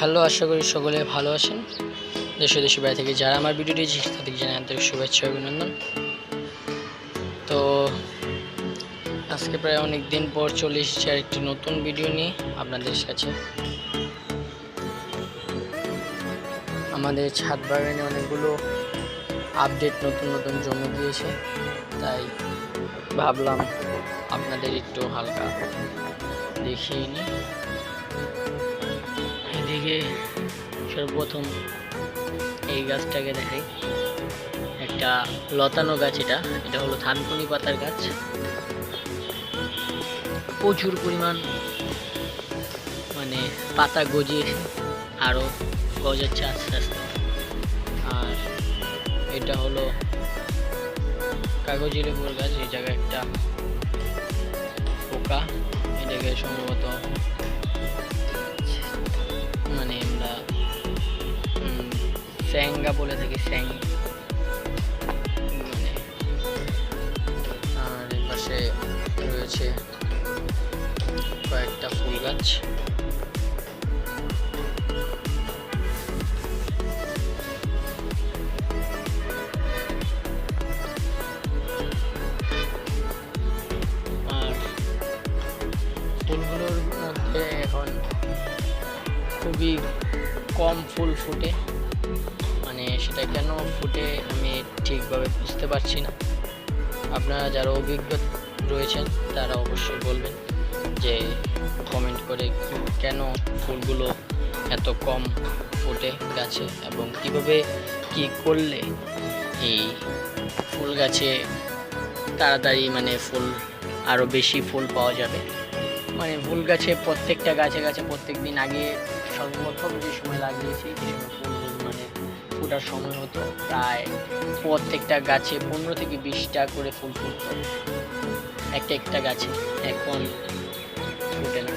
Hello, আশা করি সকলে ভালো আছেন। দেশে দেশে বাইরে থেকে যারা আমার ভিডিওটি দেখছে তাদেরকে জানাই আন্তরিক শুভেচ্ছা অভিনন্দন। তো আজকে প্রায় অনেক দিন পর চলে এসেছি আর একটি নতুন ভিডিও নিয়ে আপনাদের কাছে। আমাদের ছাদ বাগানে অনেকগুলো আপডেট, নতুন নতুন জমে দিয়েছে। তাই ভাবলাম আপনাদের একটু হালকা দেখিয়ে নিই। এদিকে সর্বপ্রথম এই গাছটাকে দেখাই। একটা লতানো গাছ এটা। এটা হলো থানকুনি পাতার গাছ। প্রচুর পরিমাণ মানে পাতা গজিয়েছে আরও গজাচ্ছে আস্তে আস্তে। আর এটা হলো কাগজি লেবুর গাছ। এই জায়গায় একটা পোকা। এটাকে সম্ভবত স্যাঙ্গা বলে থাকি স্যাং মানে আর পাশে রয়েছে কয়েকটা ফুল গাছ। আর ফুলগুলোর মধ্যে এখন খুবই কম ফুল ফুটে। সেটা কেন ফুটে আমি ঠিকভাবে বুঝতে পারছি না। আপনারা যারা অভিজ্ঞ রয়েছেন, তারা অবশ্যই বলবেন যে কমেন্ট করে কেন ফুলগুলো এত কম ফোটে গাছে এবং কীভাবে কি করলে এই ফুল গাছে তাড়াতাড়ি মানে ফুল আরও বেশি ফুল পাওয়া যাবে। মানে ফুল গাছে প্রত্যেকটা গাছে গাছে প্রত্যেক দিন আগে সর্বপ্রথম যে সময় লাগিয়েছি মানে ফোটার সময় হতো, প্রায় প্রত্যেকটা গাছে পনেরো থেকে বিশটা করে ফুল ফুটতো। একটা একটা গাছে, এখন ফুটে না।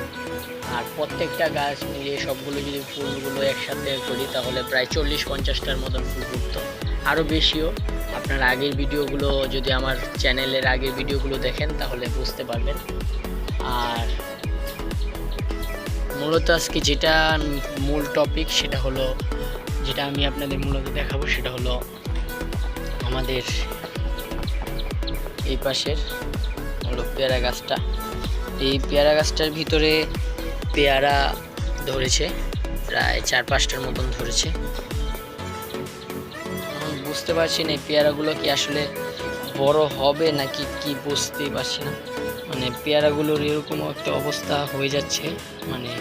আর প্রত্যেকটা গাছ মিলিয়ে সবগুলো যদি ফুলগুলো একসাথে করি, তাহলে প্রায় চল্লিশ পঞ্চাশটার মতন ফুল ফুটতো। আরও বেশিও। আপনার আগের ভিডিওগুলো যদি আমার চ্যানেলের আগের ভিডিওগুলো দেখেন, তাহলে বুঝতে পারবেন। আর মূলত আজকে যেটা মূল টপিক সেটা হলো যেটা আমি আপনাদের মূলত দেখাবো সেটা হলো আমাদের এই পাশের হলো পেয়ারা গাছটা। এই পেয়ারা গাছটার ভিতরে পেয়ারা ধরেছে, প্রায় চার পাঁচটার মতন ধরেছে। বুঝতে পারছি না এই পেয়ারাগুলো কি আসলে বড় হবে নাকি কি বুঝতেই পারছি না। মানে পেয়ারাগুলোর এরকম একটা অবস্থা হয়ে যাচ্ছে মানে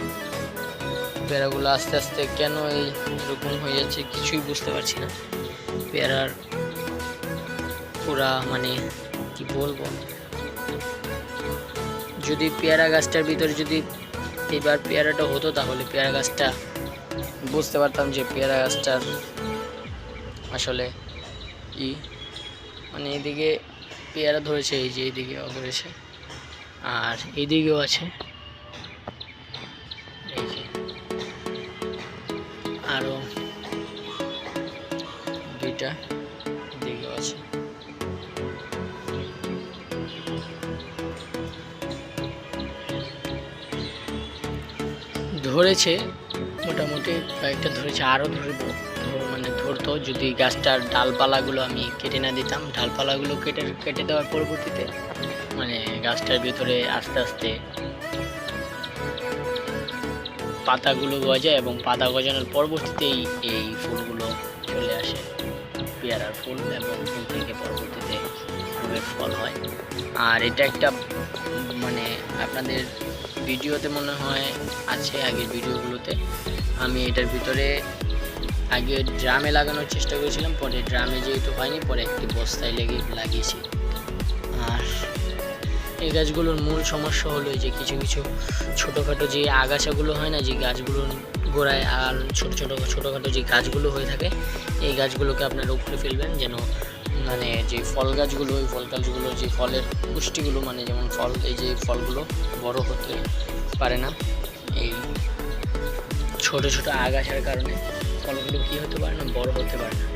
পেয়ারাগুলো আস্তে আস্তে কেন এই এরকম হয়ে যাচ্ছে কিছুই বুঝতে পারছি না। পেয়ারার পুরা মানে কি বলব? যদি পেয়ারা গাছটার ভিতরে যদি এবার পেয়ারাটা হতো তাহলে পেয়ারা গাছটা বুঝতে পারতাম যে পেয়ারা গাছটার আসলে কি মানে এদিকে পেয়ারা ধরেছে, এই যে এইদিকেও ধরেছে, আর এইদিকেও আছে। দুইটা এদিকেও আছে। ধরেছে, মোটামুটি কয়েকটা ধরেছে আরও ধরবো। মানে ধরতো, যদি গাছটার ডালপালাগুলো আমি কেটে না দিতাম, ডালপালাগুলো কেটে কেটে দেওয়ার পরবর্তীতে মানে গাছটার ভিতরে আস্তে আস্তে পাতাগুলো গজায় এবং পাতা গজানোর পরবর্তীতেই এই ফুলগুলো চলে আসে। পেয়ারার ফুল এবং ফুল থেকে পরবর্তীতে ফুলের ফল হয়। আর এটা একটা মানে আপনাদের ভিডিওতে মনে হয় আছে আগের ভিডিওগুলোতে। আমি এটার ভিতরে আগে ড্রামে লাগানোর চেষ্টা করেছিলাম, পরে ড্রামে যেহেতু হয়নি, পরে একটি বস্তায় লেগে লাগিয়েছি। আর এই গাছগুলোর মূল সমস্যা হলো যে কিছু কিছু ছোটোখাটো যে আগাছাগুলো হয় না, যে গাছগুলোর গোড়ায় আর ছোটো ছোটো ছোটোখাটো যে গাছগুলো হয়ে থাকে, এই গাছগুলোকে আপনারা উপরে ফেলবেন যেন মানে যে ফল গাছগুলো, ওই ফল গাছগুলো যে ফলের পুষ্টিগুলো মানে যেমন ফল, এই যে ফলগুলো বড় হতে পারে না, এই ছোট ছোট আগাছার কারণে ফলগুলো কী হতে পারে না, বড় হতে পারে না।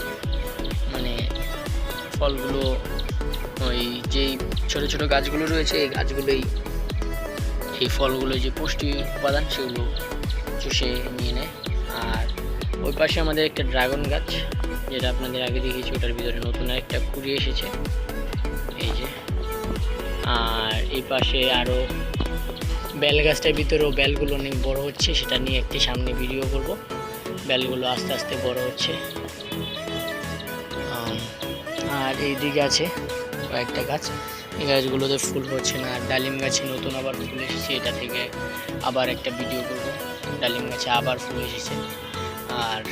মানে ফলগুলো, ওই যেই ছোট ছোট গাছগুলো রয়েছে, এই গাছগুলোই, এই ফলগুলো যে পুষ্টি উপাদান, সেগুলো চুষে নিয়ে নেয়। আর ওই পাশে আমাদের একটা ড্রাগন গাছ, যেটা আপনাদের আগে দেখিয়েছি ওটার ভিতরে নতুন একটা কুড়ি এসেছে। এই যে। আর এই পাশে আরও বেল গাছটার ভিতরেও বেলগুলো অনেক বড় হচ্ছে, সেটা নিয়ে একটি সামনে ভিডিও করব। বেলগুলো আস্তে আস্তে বড় হচ্ছে। আর এই দিকে আছে কয়েকটা গাছ। এই গাছগুলোতে ফুল হচ্ছে না, আর ডালিম গাছে নতুন আবার ফুল এসেছে, এটা থেকে আবার একটা ভিডিও করব। ডালিম গাছে আবার ফুল এসেছে। আর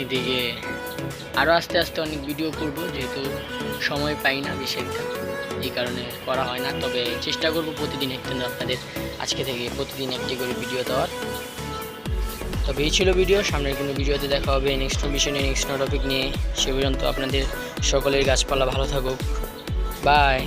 এইদিকে আরও আস্তে আস্তে অনেক ভিডিও করব, যেহেতু সময় পাই না বেশি একটা এই কারণে করা হয় না, তবে চেষ্টা করব প্রতিদিন একদিন আপনাদের আজকে থেকে প্রতিদিন একটি করে ভিডিও দেওয়ার। তবে এই ছিল ভিডিও সামনের কোনো ভিডিওতে দেখা হবে। নেক্সট মিশনে নেক্সট টপিক নিয়ে, সে পর্যন্ত আপনাদের সকলের গাছপালা ভালো থাকুক। বাই